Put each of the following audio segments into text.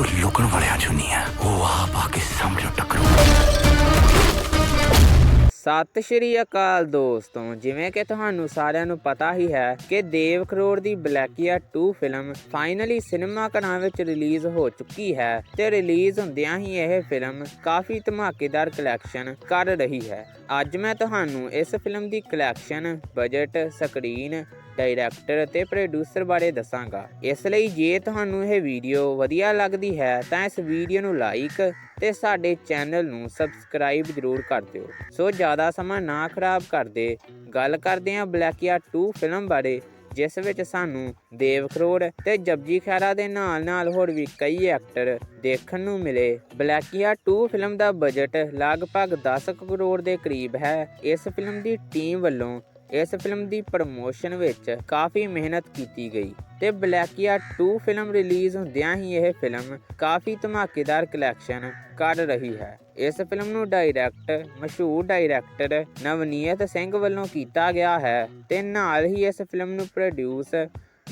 ਉਹ ਲੁਕਣ ਵਾਲਿਆਂ ਚੋਂ ਨਹੀਂ ਹੈ ਉਹ ਆਪ ਆ ਕੇ ਸਾਹਮਣੇ ਟੱਕਰੂ। ਸਤਿ ਸ਼੍ਰੀ ਅਕਾਲ ਦੋਸਤੋ, ਜਿਵੇਂ ਕਿ ਤੁਹਾਨੂੰ ਸਾਰਿਆਂ ਨੂੰ ਪਤਾ ਹੀ ਹੈ ਕਿ ਦੇਵ ਕਰੋੜ ਦੀ ਬਲੈਕੀਆ 2 ਫਿਲਮ ਫਾਈਨਲੀ ਸਿਨੇਮਾ ਘਰਾਂ ਵਿੱਚ ਰਿਲੀਜ਼ ਹੋ ਚੁੱਕੀ ਹੈ ਤੇ ਰਿਲੀਜ਼ ਹੁੰਦਿਆਂ ਹੀ ਇਹ ਫਿਲਮ ਕਾਫੀ ਧਮਾਕੇਦਾਰ ਕਲੈਕਸ਼ਨ ਕਰ ਰਹੀ ਹੈ। ਅੱਜ ਮੈਂ ਤੁਹਾਨੂੰ ਇਸ ਫਿਲਮ ਦੀ ਕਲੈਕਸ਼ਨ ਬਜਟ ਸਕਰੀਨ ਡਾਇਰੈਕਟਰ ਅਤੇ ਪ੍ਰੋਡਿਊਸਰ ਬਾਰੇ ਦੱਸਾਂਗਾ। ਇਸ ਲਈ ਜੇ ਤੁਹਾਨੂੰ ਇਹ ਵੀਡੀਓ ਵਧੀਆ ਲੱਗਦੀ ਹੈ, ਤਾਂ ਇਸ ਵੀਡੀਓ ਨੂੰ ਲਾਈਕ ਤੇ ਸਾਡੇ ਚੈਨਲ ਨੂੰ ਸਬਸਕ੍ਰਾਈਬ ਜ਼ਰੂਰ ਕਰ ਦਿਓ। ਸੋ ਜ਼ਿਆਦਾ ਸਮਾਂ ਨਾ ਖਰਾਬ ਕਰਦੇ, ਗੱਲ ਕਰਦੇ ਹਾਂ ਬਲੈਕੀਆ 2 ਫਿਲਮ ਬਾਰੇ, ਜਿਸ ਵਿੱਚ ਸਾਨੂੰ ਦੇਵ ਖਰੋੜ ਤੇ ਜਪਜੀ ਖੈਰਾ ਦੇ ਨਾਲ-ਨਾਲ ਹੋਰ ਵੀ ਕਈ ਐਕਟਰ ਦੇਖਣ ਨੂੰ ਮਿਲੇ। ਬਲੈਕੀਆ 2 ਫਿਲਮ ਦਾ ਬਜਟ ਲਗਭਗ 10 ਕਰੋੜ ਦੇ ਕਰੀਬ ਹੈ। ਇਸ ਫਿਲਮ ਦੀ ਟੀਮ ਵੱਲੋਂ ਇਸ ਫਿਲਮ ਦੀ ਪ੍ਰਮੋਸ਼ਨ ਵਿੱਚ ਕਾਫੀ ਮਿਹਨਤ ਕੀਤੀ ਗਈ ਤੇ ਬਲੈਕੀਆ 2 ਫਿਲਮ ਰਿਲੀਜ਼ ਹੁੰਦਿਆਂ ਹੀ ਇਹ ਫਿਲਮ ਕਾਫੀ ਧਮਾਕੇਦਾਰ ਕਲੈਕਸ਼ਨ ਕਰ ਰਹੀ ਹੈ। ਇਸ ਫਿਲਮ ਨੂੰ ਡਾਇਰੈਕਟ ਮਸ਼ਹੂਰ ਡਾਇਰੈਕਟਰ ਨਵਨੀਤ ਸਿੰਘ ਵੱਲੋਂ ਕੀਤਾ ਗਿਆ ਹੈ ਤੇ ਨਾਲ ਹੀ ਇਸ ਫਿਲਮ ਨੂੰ ਪ੍ਰੋਡਿਊਸ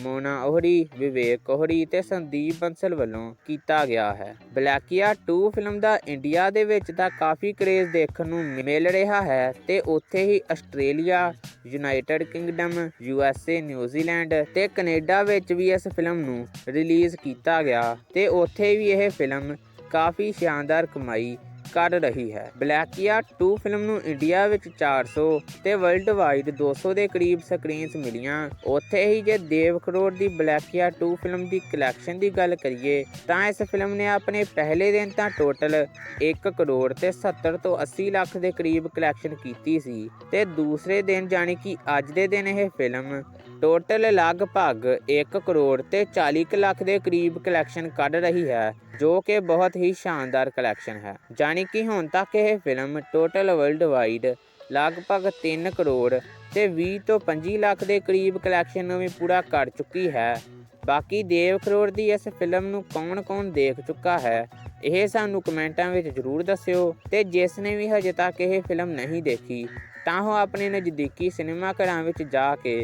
ਮੋਨਾ ਉਹਰੀ ਵਿਵੇਕ ਉਹਰੀ ਤੇ ਸੰਦੀਪ ਬੰਸਲ ਵੱਲੋਂ ਕੀਤਾ ਗਿਆ ਹੈ। ਬਲੈਕੀਆ 2 ਫਿਲਮ ਦਾ ਇੰਡੀਆ ਦੇ ਵਿੱਚ ਤਾਂ ਕਾਫੀ ਕਰੇਜ਼ ਦੇਖਣ ਨੂੰ ਮਿਲ ਰਿਹਾ ਹੈ ਤੇ ਉੱਥੇ ਹੀ Australia, United Kingdom, U S A New Zealand ਤੇ ਕੈਨੇਡਾ ਵਿੱਚ ਵੀ ਇਸ ਫਿਲਮ ਨੂੰ ਰਿਲੀਜ਼ ਕੀਤਾ ਗਿਆ ਤੇ ਉੱਥੇ ਵੀ ਇਹ ਫਿਲਮ ਕਾਫੀ ਸ਼ਾਨਦਾਰ ਕਮਾਈ ਕਰ ਰਹੀ ਹੈ। ਬਲੈਕੀਆ 2 ਫਿਲਮ ਨੂੰ ਇੰਡੀਆ ਵਿੱਚ 400 ਤੇ ਵਰਲਡ ਵਾਈਡ 200 ਦੇ ਕਰੀਬ ਸਕਰੀਨਸ ਮਿਲੀਆਂ। ਉੱਥੇ ਹੀ ਜੇ ਦੇਵ ਖਰੋੜ ਦੀ ਬਲੈਕੀਆ 2 ਫਿਲਮ ਦੀ ਕਲੈਕਸ਼ਨ ਦੀ ਗੱਲ ਕਰੀਏ, ਤਾਂ ਇਸ ਫਿਲਮ ਨੇ ਆਪਣੇ ਪਹਿਲੇ ਦਿਨ ਤਾਂ ਟੋਟਲ 1 ਕਰੋੜ ਤੇ 70 ਤੋਂ 80 ਲੱਖ ਦੇ ਕਰੀਬ ਕਲੈਕਸ਼ਨ ਕੀਤੀ ਸੀ ਤੇ ਦੂਸਰੇ ਦਿਨ, ਜਾਣੀ ਕਿ ਅੱਜ ਦੇ ਦਿਨ ਇਹ ਫਿਲਮ ਟੋਟਲ ਲਗਭਗ 1 ਕਰੋੜ ਤੇ 40 ਕੁ ਲੱਖ ਦੇ ਕਰੀਬ ਕਲੈਕਸ਼ਨ ਕੱਢ ਰਹੀ ਹੈ, ਜੋ ਕਿ ਬਹੁਤ ਹੀ ਸ਼ਾਨਦਾਰ ਕਲੈਕਸ਼ਨ ਹੈ। ਜਾਣੀ ਕਿ ਹੁਣ ਤੱਕ ਇਹ ਫਿਲਮ ਟੋਟਲ ਵਰਲਡ ਵਾਈਡ ਲਗਭਗ 3 ਕਰੋੜ ਤੇ 20 ਤੋਂ 25 ਲੱਖ ਦੇ ਕਰੀਬ ਕਲੈਕਸ਼ਨ ਨੂੰ ਵੀ ਪੂਰਾ ਕਰ ਚੁੱਕੀ ਹੈ। ਬਾਕੀ ਦੇਵ ਖਰੋੜ ਦੀ ਇਸ ਫਿਲਮ ਨੂੰ ਕੌਣ-ਕੌਣ ਦੇਖ ਚੁੱਕਾ ਹੈ, ਇਹ ਸਾਨੂੰ ਕਮੈਂਟਾਂ ਵਿੱਚ ਜ਼ਰੂਰ ਦੱਸਿਓ ਤੇ ਜਿਸ ਨੇ ਵੀ ਹਜੇ ਤੱਕ ਇਹ ਫਿਲਮ ਨਹੀਂ ਦੇਖੀ ਤਾਂ ਉਹ ਆਪਣੇ ਨਜ਼ਦੀਕੀ ਸਿਨੇਮਾ ਘਰਾਂ ਵਿੱਚ ਜਾ ਕੇ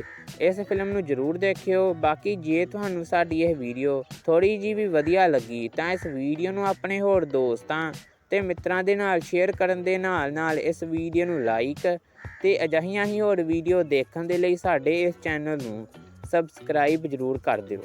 ਇਸ ਫਿਲਮ ਨੂੰ ਜ਼ਰੂਰ ਦੇਖਿਓ। ਬਾਕੀ ਜੇ ਤੁਹਾਨੂੰ ਸਾਡੀ ਇਹ ਵੀਡੀਓ ਥੋੜੀ ਜੀ ਵੀ ਵਧੀਆ ਲੱਗੀ, ਤਾਂ ਇਸ ਵੀਡੀਓ ਨੂੰ ਆਪਣੇ ਹੋਰ ਦੋਸਤਾਂ ਤੇ ਮਿੱਤਰਾਂ ਦੇ ਨਾਲ ਸ਼ੇਅਰ ਕਰਨ ਦੇ ਨਾਲ ਨਾਲ ਇਸ ਵੀਡੀਓ ਨੂੰ ਲਾਈਕ ਤੇ ਅਜਿਹੀਆਂ ਹੀ ਹੋਰ ਵੀਡੀਓ ਦੇਖਣ ਦੇ ਲਈ ਸਾਡੇ ਇਸ ਚੈਨਲ ਨੂੰ ਸਬਸਕ੍ਰਾਈਬ ਜ਼ਰੂਰ ਕਰ ਦਿਓ।